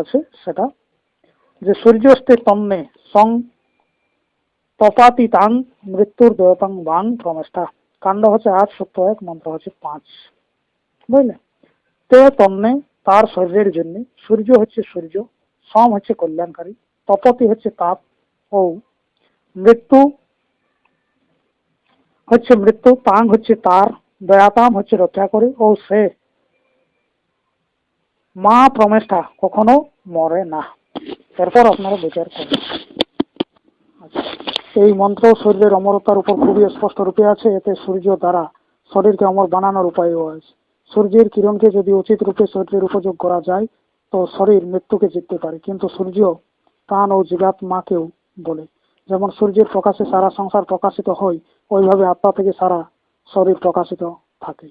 আছে সেটা, যে সূর্যস্তে তন্নে সং তপাতি তাং মৃত্যুর দেবতাং বাং প্রমেষ্টা কাণ্ড হচ্ছে আট, সত্য এক, মন্ত্র হচ্ছে পাঁচ। বুঝলে? তে তন্নে তার শরীরের জন্য, সূর্য হচ্ছে সূর্য, সম হচ্ছে কল্যাণকারী, তপতি হচ্ছে তাপ ও মৃত্যু হচ্ছে মৃত্যু, তাং হচ্ছে তার, দয়াতাম হচ্ছে রক্ষা করে ও সে মা প্রমেশটা কখনো মরে না। এরপর আপনারা বিচার করুন। আচ্ছা, এই মন্ত্র শরীরের অমরতার উপর খুবই স্পষ্ট রূপে আছে এতে সূর্য দ্বারা শরীরকে অমর বানানোর উপায়ও আছে। সূর্যের কিরণকে যদি উচিত রূপে শরীরের উপযোগ করা যায় তো শরীর মৃত্যুকে জিততে পারে। কিন্তু সূর্য প্রাণ ও জীবাত্মাকেও বলে। যেমন সূর্যের প্রকাশে সারা সংসার প্রকাশিত হয় ওইভাবে আত্মা থেকে সারা শরীর প্রকাশিত থাকে।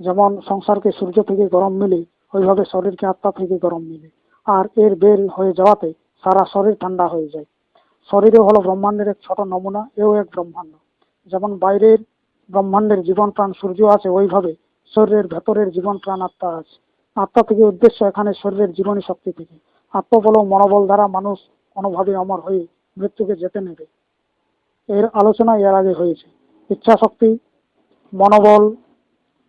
যেমন সংসারকে সূর্য থেকে গরম মিলে ওইভাবে শরীরকে আত্মা থেকে গরম মিলে আর এর বের হয়ে যাওয়াতে সারা শরীর ঠান্ডা হয়ে যায়। শরীরে হলো ব্রহ্মাণ্ডের এক ছোট নমুনা, এও এক ব্রহ্মাণ্ড। যেমন বাইরের ব্রহ্মাণ্ডের জীবন প্রাণ সূর্য আছে, ওইভাবে শরীরের ভেতরের জীবন প্রাণ আত্মা আছে। আত্মা থেকে উদ্দেশ্য এখানে শরীরের জীবনী শক্তি থেকে। আত্মবল ও মনোবল দ্বারা মানুষ কোনোভাবে অমর হয়ে মৃত্যুকে যেতে নেবে। এর আলোচনা এর আগে হয়েছে। ইচ্ছা শক্তি মনোবল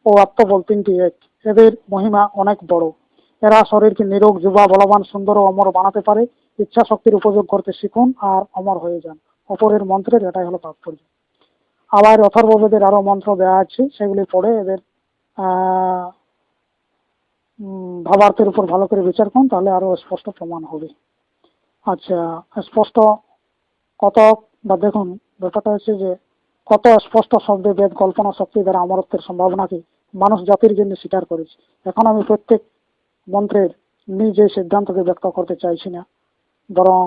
ও আত্মবল তিনটি এক। এদের মহিমা অনেক বড়। এরা শরীরকে নিরোগ, যুবা, বলবান, সুন্দর ও অমর বানাতে পারে। ইচ্ছা শক্তির উপযোগ করতে শিখুন আর অমর হয়ে যান। অপরের মন্ত্রের এটাই হলো তাৎপর্য। আবার অথর্ববেদের আরও মন্ত্র দেওয়া আছে, সেগুলি পড়ে এদের ভাবার্থের উপর ভালো করে বিচার করুন, তাহলে আরও স্পষ্ট প্রমাণ হবে। আচ্ছা স্পষ্ট কত, বা দেখুন, ব্যাপারটা হচ্ছে যে কত স্পষ্ট শব্দে বেদ, কল্পনা, শক্তি দ্বারা অমরত্বের সম্ভাবনাকে মানুষ জাতির জন্য স্বীকার করেছে। এখন আমি প্রত্যেক মন্ত্রের নিজে সিদ্ধান্তকে ব্যক্ত করতে চাইছি না। বরং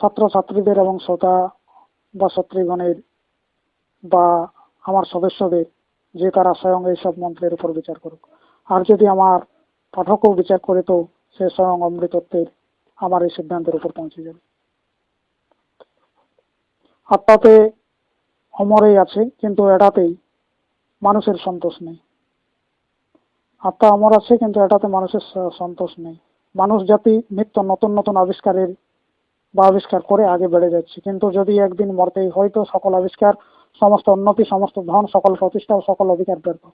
ছাত্রছাত্রীদের এবং শ্রোতা বা ছাত্রীগণের বা আমার সদস্যদের যে তারা স্বয়ং এইসব মন্ত্রের উপর বিচার করুক। আর যদি আমার পাঠকও বিচার করে তো সে স্বয়ং অমৃতত্বের আমার এই সিদ্ধান্তের উপর পৌঁছে যাবে। আত্মাতে অমরেই আছে, কিন্তু এটাতেই মানুষের সন্তোষ নেই। আত্মা অমর আছে, কিন্তু এটাতে মানুষের সন্তোষ নেই। মানুষ জাতি নিত্য নতুন নতুন আবিষ্কারের বা আবিষ্কার করে আগে বেড়ে যাচ্ছে। কিন্তু যদি একদিন মরতেই হয়তো সকল আবিষ্কার, সমস্ত উন্নতি, সমস্ত ধন, সকল প্রতিষ্ঠা ও সকল অধিকার ব্যর্থ।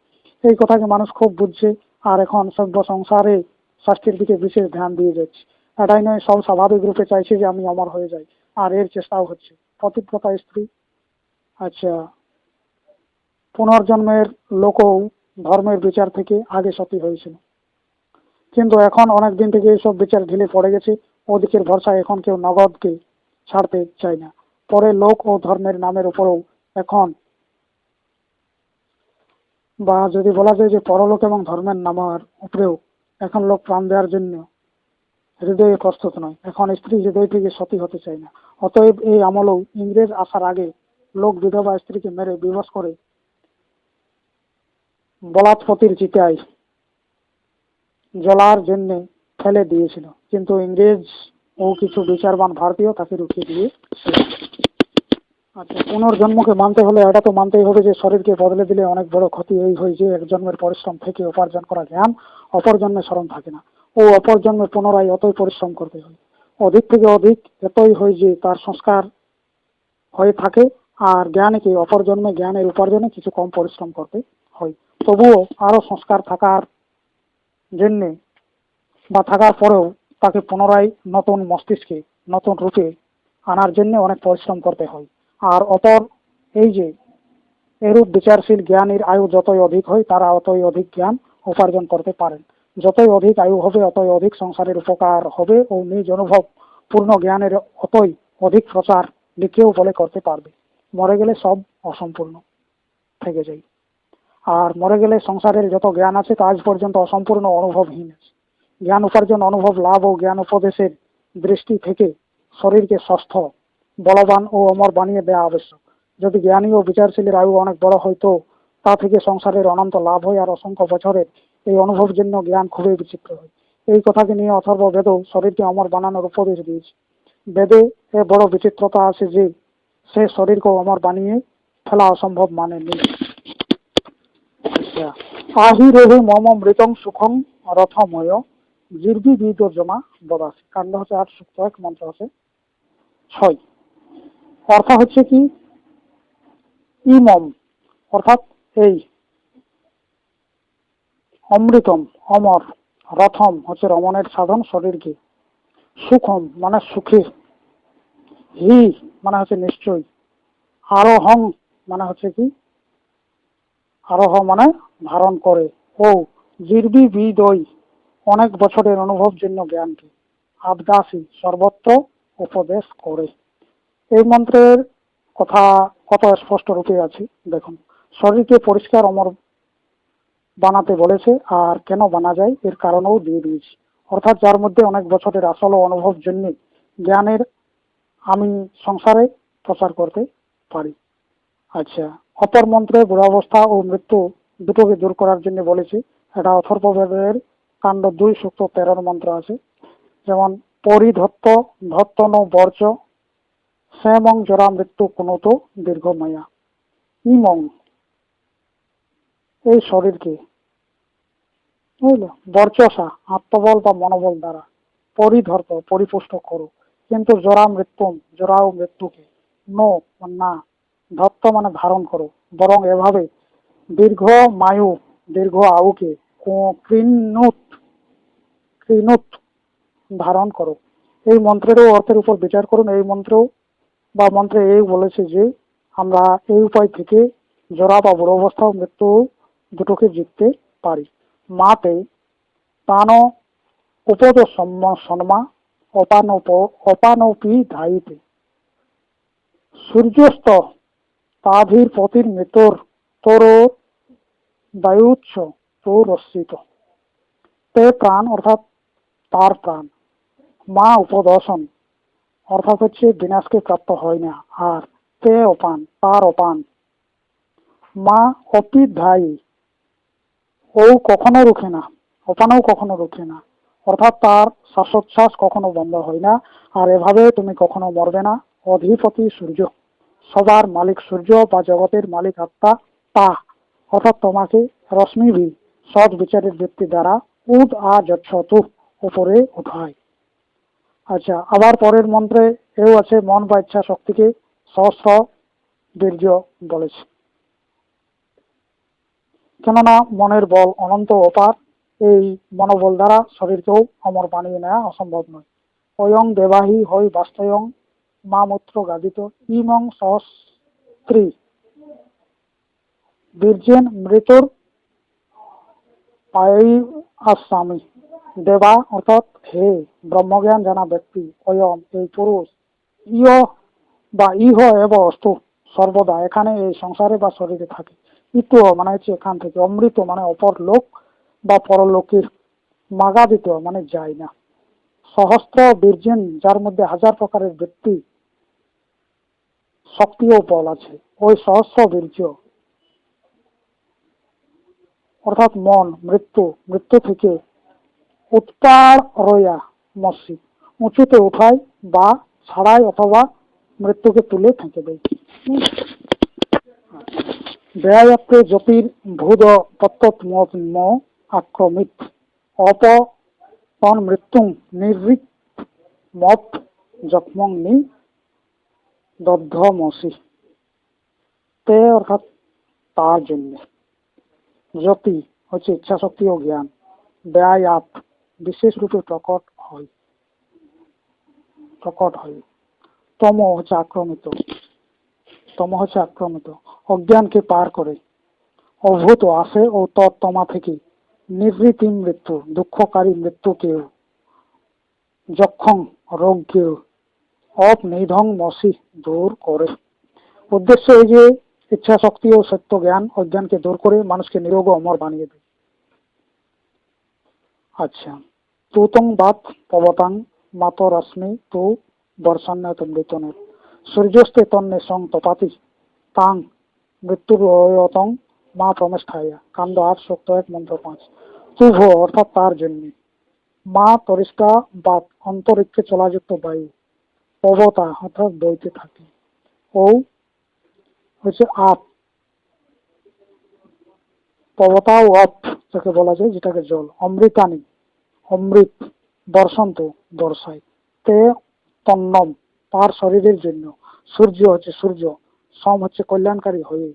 এই কথাকে মানুষ খুব বুঝছে আর এখন সভ্য সংসারে স্বাস্থ্যের দিকে বিশেষ ধ্যান দিয়ে যাচ্ছে। এটাই নয়, সব স্বাভাবিক রূপে চাইছে যে আমি অমর হয়ে যাই। আর এর চেষ্টাও হচ্ছে। পতিব্রতা স্ত্রী আচ্ছা পুনর্জন্মের লোকও ধর্মের বিচার থেকে আগে সতী হয়েছিল। কিন্তু এখন অনেক দিন থেকে এইসব বিচার ঢিলে পড়ে গেছে। ওদিকের ভরসা এখন কেউ নগদকে ছাড়তে চায় না। পরে লোক ও ধর্মের নামের উপরেও এখন বা যদি বলা যায় যে পরলোক এবং ধর্মের নামের উপরেও এখন লোক প্রাণ দেওয়ার জন্য হৃদয়ে প্রস্তুত নয়। এখন স্ত্রী হৃদয় থেকে সতী হতে চায় না। অতএব এই আমলেও ইংরেজ আসার আগে লোক বিধবা স্ত্রীকে মেরে বিবশ করে বলাৎপতির চিতায় জ্বলার জন্য ফেলে দিয়েছিল। কিন্তু ইংরেজ ও কিছু বিচারবান ভারতীয় তাকে রুখিয়ে দিয়ে আচ্ছা পুনর্জন্মকে মানতে হলে, এটা তো মানতেই হবে যে শরীরকে বদলে দিলে অনেক বড় ক্ষতি এই হয় যে এক জন্মের পরিশ্রম থেকে উপার্জন করা জ্ঞান, অপর জন্মে স্মরণ থাকে না। ও অপর জন্মে পুনরায় অতই পরিশ্রম করতে হয়। অধিক থেকে অধিক এতই হয় যে তার সংস্কার হয়ে থাকে, আর জ্ঞানীকে অপর জন্মে জ্ঞানের উপার্জনে কিছু কম পরিশ্রম করতে হয়। তবুও আরও সংস্কার থাকার জন্যে বা থাকার পরেও তাকে পুনরায় নতুন মস্তিষ্কে নতুন রূপে আনার জন্য অনেক পরিশ্রম করতে হয়। আর অপর এই যে এরূপ বিচারশীল জ্ঞানীর আয়ু যতই অধিক হয়, তারা অতই অধিক জ্ঞান উপার্জন করতে পারেন। যতই অধিক আয়ু হবে, অতই অধিক সংসারের উপকার হবে ও নিজ অনুভব পূর্ণ জ্ঞানের অতই অধিক প্রচার লিখেও বলে করতে পারবে। মরে গেলে সব অসম্পূর্ণ থেকে যায়। আর মরে গেলে সংসারের যত জ্ঞান আছে তা আজ পর্যন্ত অসম্পূর্ণ অনুভবহীন আছে। জ্ঞান উপার্জন, অনুভব, লাভ ও জ্ঞান উপদেশের দৃষ্টি থেকে শরীরকে সুস্থ বলবান ও অমর বানিয়ে দেওয়া আবশ্যক। যদি জ্ঞানী ও বিচারশীলের আয়ু অনেক বড় হয় তো থেকে সংসারের অনন্ত লাভ হয় আর অসংখ্য বছরের এই অনুভবজন্য জ্ঞান খুবই বিচিত্র হয়। এই কথাকে নিয়ে অথর্ব বেদও শরীরকে অমর বানানোর উপদেশ দিয়েছে। বেদে এ বড় বিচিত্রতা আছে যে সে শরীরকে অমর বানিয়ে ফেলা অসম্ভব মানে নেই আচ্ছা আহি মম মৃতং সুখং রথময়। জিরবি বিদ জমা বদাসি কাণ্ড হচ্ছে আট সুক্ত এক, মন্ত্র হচ্ছে ছয়। অর্থ হচ্ছে কি? ইমম, অর্থাৎ এই অমৃতম, অমর, রথম হচ্ছে রমণের সাধন শরীরকে। সুখম মানে সুখী। হি মানে হচ্ছে নিশ্চয়। আরোহং মানে হচ্ছে কি? আরোহ মানে ধারণ করে। ও, জিরবি বিদই অনেক বছরের অনুভবজন্য জ্ঞানকে আবদাসী সর্বত্র উপদেশ করে। এই মন্ত্রের কথা কত স্পষ্ট রূপে আছে, দেখুন। শরীরকে পরিষ্কার অমর বানাতে বলেছে, আর কেন বানা যায় এর কারণও দিয়ে দিয়েছি। অর্থাৎ যার মধ্যে অনেক বছরের আসল অনুভব জন্য জ্ঞানের আমি সংসারে প্রচার করতে পারি। আচ্ছা অপর মন্ত্রে বুড়াবস্থা ও মৃত্যু দুটোকে দূর করার জন্য বলেছি। এটা অথর্ববেদের কাণ্ড দুই, সূক্ত তেরোর মন্ত্র আছে। যেমন, পরিধত্ত ধত্তন বর্জ শ্যামং জরা মৃত্যু কোনত দীর্ঘমায়া। ইমং। এই শরীরকে বুঝলো বর্চসা আত্মবল বা মনোবল দ্বারা। পরিধর্ত পরিপুষ্ট করো। কিন্তু জরা মৃত্যু জরা ও মৃত্যুকে। নো, না। ধত্ত মানে ধারণ করো। বরং এভাবে দীর্ঘ মায়ু, দীর্ঘ আউকে কৃণুত ধারণ করো। এই মন্ত্রেরও অর্থের উপর বিচার করুন। এই মন্ত্রেও বা মন্ত্রে এই বলেছে যে, আমরা এই উপায় থেকে জরা বা বুড়ো অবস্থা মৃত্যু দুটোকে জিততে পারি। মাতে তান উপদ সন্মা অপানপ অপানপি ধাইতে। সূর্যস্ত তাভির পতির মৃতর তোর বায়ুচ্ছ তোর রশ্মিত তে প্রাণ অর্থাৎ তার প্রাণ। মা উপদর্শন অর্থাৎ হচ্ছে বিনাশকে প্রাপ্ত হয় না। আর তে অপান, তার অপান। মা অপিধায়ী ও কখনো রুখে না, অপানও কখনো রুখে না। অর্থাৎ তার শ্বাসোচ্ছ্বাস কখনো বন্ধ হয় না। আর এভাবে তুমি কখনো মরবে না। অধিপতি সূর্য। সবার মালিক সূর্য বা জগতের মালিক আত্মা তা। অর্থাৎ তোমাকে রশ্মিভি সৎ বিচারের ব্যক্তি দ্বারা উদ আ যচ্ছতু উপরে উঠায়। আচ্ছা আবার পরের মন্ত্রে এও আছে, মন বা ইচ্ছা শক্তিকে সহস্র বীর্য বলেছে। কেননা মনের বল অনন্ত অপার, এই মনোবল দ্বারা শরীরকেও অমর বানিয়ে নেওয়া অসম্ভব নয়। অয়ং দেবাহী হই বাস্তয়ং মা মূত্র গাদিত। ইমং সহস্ত্রী। বীর্যেন মৃতর পায়ই আসামি দেবা অর্থাৎ হে ব্রহ্মজ্ঞান জানা ব্যক্তি, অয়ম এই পুরুষ। ইয় বা ইহ এব অস্তু সর্বদা। এখানে এই সংসারে বা শরীরে থাকে। ইত মানে হচ্ছে এখান থেকে। অমৃত মানে অপর লোক বা পরলোকের মাগাদিত মানে যায় না। সহস্র বীর্যেন, যার মধ্যে হাজার প্রকারের ব্যক্তি শক্তি বল আছে, ওই সহস্র বীর্য। অর্থাৎ মন, মৃত্যু মৃত্যু থেকে উৎপার রয়া মসি উঁচুতে উঠায় বা ছাড়াই অথবা মৃত্যুকে তুলে ফেঁকে দেয় ব্যয়াপ্তে জ্যোতির ভূদ তত্ত্বম আক্রমিত অপ তন মৃত্যুং নির্রিক মত জখমং নি দগ্ধমসি। তে অর্থাৎ তার জন্য। জ্যোতি হচ্ছে ইচ্ছা শক্তি ও জ্ঞান। ব্যয় আপ। বিশেষ রূপে প্রকট হয়। প্রকট হয়। তম হচ্ছে আক্রমিত। তম হচ্ছে আক্রমিত। অজ্ঞানকে পার করে। অভূত আসে ও তমা থেকে। নিবৃত্তি মৃত্যু, দুঃখকারী মৃত্যুকেও যক্ষং রোগকেও অপনিধং মসি দূর করে। উদ্দেশ্য এই যে ইচ্ছা শক্তি ও সত্য জ্ঞান অজ্ঞানকে দূর করে মানুষকে নিরোগ অমর বানিয়ে দেয়। আচ্ছা তুতং বাত পবতাং মাত রশ্মি তু বর্ষান্নাত মৃতনের। সূর্যস্তে তন্নে সং তপাতি তাং মৃত্যুরতং মা প্রমেষ্ঠায়া। কাণ্ড আট শক্ত এক, মন্ত্র পাঁচ। শুভ অর্থাৎ তার জন্য। মা তরিষ্কা বা অন্তরিক্ষে চলাযুক্ত বায়ু। পবতা অর্থাৎ বইতে থাকে। ও হচ্ছে আপ। পবতা ও অপ যাকে বলা যায়, যেটাকে জল। অমৃতানি। অমৃত বর্ষন্ত বর্ষায় তে তন্নম। তার শরীরের জন্য। সূর্য হচ্ছে সূর্য সম হচ্ছে কল্যাণকারী হয়ে।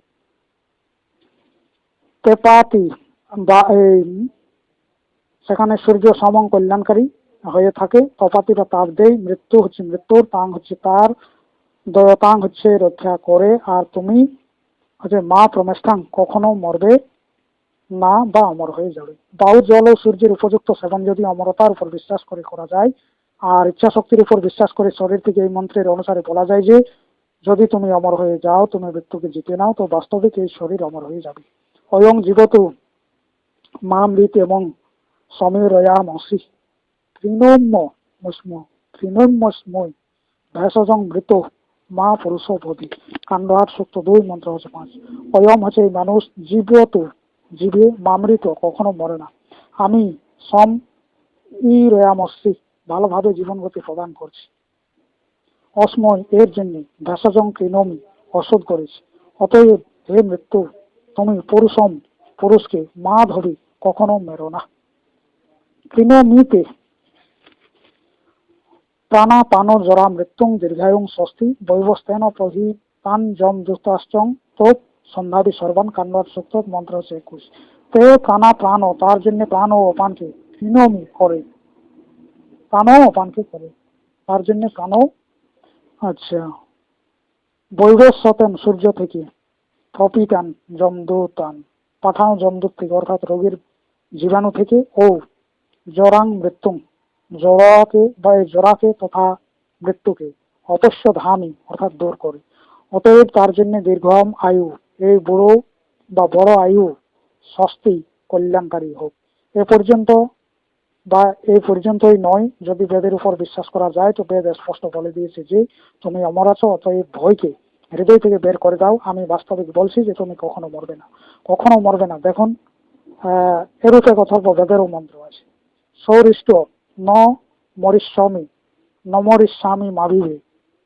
তেপাতি বা এই সেখানে সূর্য সমং কল্যাণকারী হয়ে থাকে। তপাতিরা তাপ দেয় মৃত্যু হচ্ছে, মৃত্যুর তাং হচ্ছে তার, দয়তাং হচ্ছে রক্ষা করে। আর তুমি হচ্ছে মা প্রমেষ্ঠাং, কখনো মরবে না বা অমর হয়ে যাবে। বাউ জল ও সূর্যের উপযুক্ত সেবন যদি অমরতার উপর বিশ্বাস করে করা যায়, আর ইচ্ছা শক্তির উপর বিশ্বাস করে শরীর থেকে এই মন্ত্রের অনুসারে বলা যায় যে, যদি তুমি অমর হয়ে যাও, তুমি মৃত্যুকে জিতে নাও, তো বাস্তবিক এই শরীর অমর হয়ে যাবে। অয়ং জীবতু মামৃত এবং সমীর রয়া সমীরয়ামসি তৃণম্য মুস্ম তৃণম্যস্ময় ভেষজং মৃত মা পুরুষ বোধি কাণ্ড আট সূক্ত দুই মন্ত্র হচ্ছে পাঁচ। অয়ম হচ্ছে এই মানুষ জীবত, জীবে মামৃত, কখনো মরে না। আমি সম ই রয়ামস্যি ভালোভাবে জীবন গতি প্রদান করছি। অসময়, এর জন্য ভেষজং কৃণমি ওষুধ করেছি। অতএব হে মৃত্যু, তুমি পুরুষম, পুরুষকে মা ধরি, কখনো মেরো না। কৃণমিতে প্রাণাপান জরা মৃত্যুং দীর্ঘায়ুং স্বস্তি, বৈবস্তেন প্রহি তান জম দুস্তাশ্চং তোপ সন্ধ্যাবি সর্বান কান্ডার সত্য মন্ত্র হচ্ছে একুশ। তে প্রাণা প্রাণ তার জন্য প্রাণ ও অপানকে কৃণমি করে প্রাণও অপানকে করে তার জন্য প্রাণও আচ্ছা। বৈবস্বতেন সূর্য থেকে প্রপিটান জমদূতান পাঠানো জমদূত থেকে অর্থাৎ রোগীর জীবাণু থেকে ও জরাং মৃত্যুং। জড়াকে বা এই জড়াকে তথা মৃত্যুকে অবশ্য ধামি অর্থাৎ দূর করে। অতএব তার জন্য দীর্ঘম আয়ু, এই বুড়ো বা বড় আয়ু স্বস্তি কল্যাণকারী হোক। এ পর্যন্ত বা এই পর্যন্তই নয়, যদি বেদের উপর বিশ্বাস করা যায় তো বেদ স্পষ্ট বলে দিয়েছে যে, তুমি অমর আছো, অতএব ভয়কে হৃদয় থেকে বের করে দাও। আমি বাস্তবিক বলছি যে, তুমি কখনো মরবে না। কখনো মরবে না। দেখুন এরূপে কথা বেদেরও মন্ত্র আছে। সৌরিষ্ট ন মরিস্বামী ন মরিস্বামী মাভিবে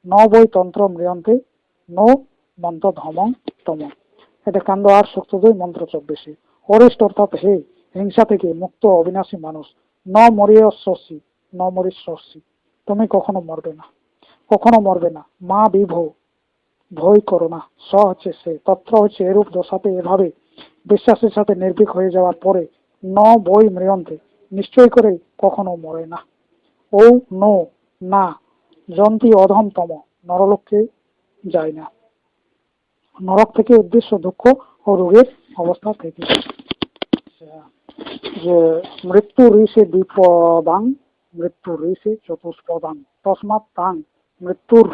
ন বই তন্ত্র মৃয়ন্তে ন মন্ত্র ধমং তম। এটা কাণ্ড আর শক্ত দুই মন্ত্র চব্বিশে। অরিষ্ট অর্থাৎ হে হিংসা থেকে মুক্ত অবিনাশী মানুষ, ন মরিয়স্বসী ন মরিস্বসী তুমি কখনো মরবে না, কখনো মরবে না। মা বিভো, ভয় করো না, স হচ্ছে সে, তত্র হচ্ছে এরূপ দশাতে এভাবে বিশ্বাসের সাথে নির্ভীক হয়ে যাওয়ার পরে ন বই মৃয়ন্তে, নিশ্চয় করে কখনো মরে না। ও নো, না জন্তি অধমতম নরলোককে যায় না। নরক থেকে উদ্দেশ্য, দুঃখ ও রোগের অবস্থা থেকে। যে মৃত্যু ঋষে বিপদাং মৃত্যু ঋষে চতুষ্পদাং, তসমাৎ তাং মৃত্যুর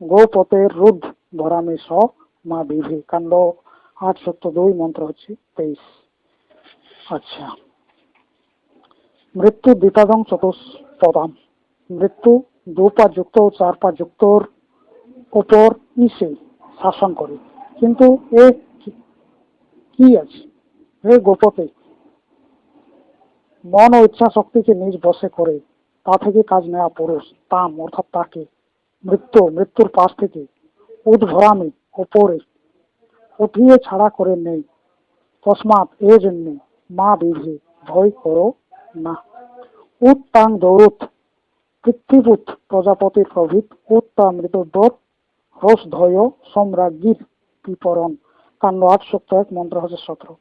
গোপতের রুদ ভরামে স মা বিভি। কাণ্ড আট সত্য দুই, মন্ত্র হচ্ছে তেইশ। আচ্ছা। মৃত্যু দ্বিপাদং চতুষ্পদাম মৃত্যু দু পা যুক্ত ও চার পা যুক্তর উপর নিচে শাসন করে। কিন্তু এ কি- আছে? হে গোপতে, মন ও ইচ্ছা শক্তিকে নিজ বসে করে, তা থেকে কাজ নেওয়া পুরুষ, তাম অর্থাৎ তাকে, মৃত্যু, মৃত্যুর পাশ থেকে উদ্ভরামি ওপরে উঠিয়ে ছাড়া করে নেই। তসমাৎ এ মা বিভে ভয় করো না। উত্তাং দৌরুত পৃথিবীত প্রজাপতির প্রভৃত উত্তা মৃতদ্বর রোষ ধয় সম্রাজ্ঞীর বিপরণ কাণ্ড আট সপ্ত এক মন্ত্র হচ্ছে সতেরো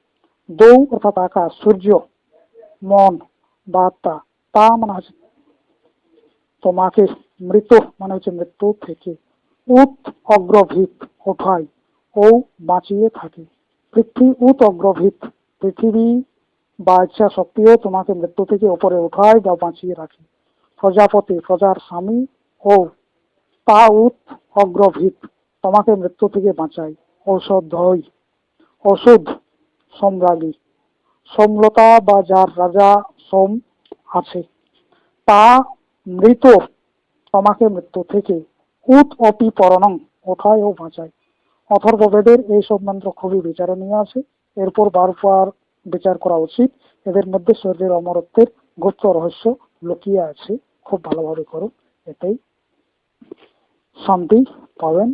দৌ অর্থাৎ আকাশ সূর্য মন বা আত্মা তা মানে হচ্ছে তোমাকে মৃত মানে হচ্ছে মৃত্যু থেকে। উত অগ্রভিত ওঠায় ও বাঁচিয়ে থাকে। পৃথিবী উত অগ্রভিত পৃথিবী বা ইচ্ছা শক্তিও তোমাকে মৃত্যু থেকে ওপরে উঠায় বা বাঁচিয়ে রাখে। প্রজাপতি, প্রজার স্বামী ও তা উত অগ্রভীত, তোমাকে মৃত্যু থেকে বাঁচায়। ঔষধ ধই ওষুধ সম্রাগী সোমলতা বা যার রাজা সোম আছে, তা মৃত তোমাকে মৃত্যু থেকে উত অপি পরণং ওঠায় ও বাঁচায়। অথর্ববেদের এই সব মন্ত্র খুবই বিচারণীয় আছে। এরপর বারবার বিচার করা উচিত। এদের মধ্যে শরীরের অমরত্বের গুপ্ত রহস্য লুকিয়ে আছে। খুব ভালোভাবে করুন। এতেই শান্তি পাবেন।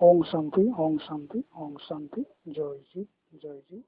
ওং শান্তি ওং শান্তি ওং শান্তি। জয় জি জয় জি।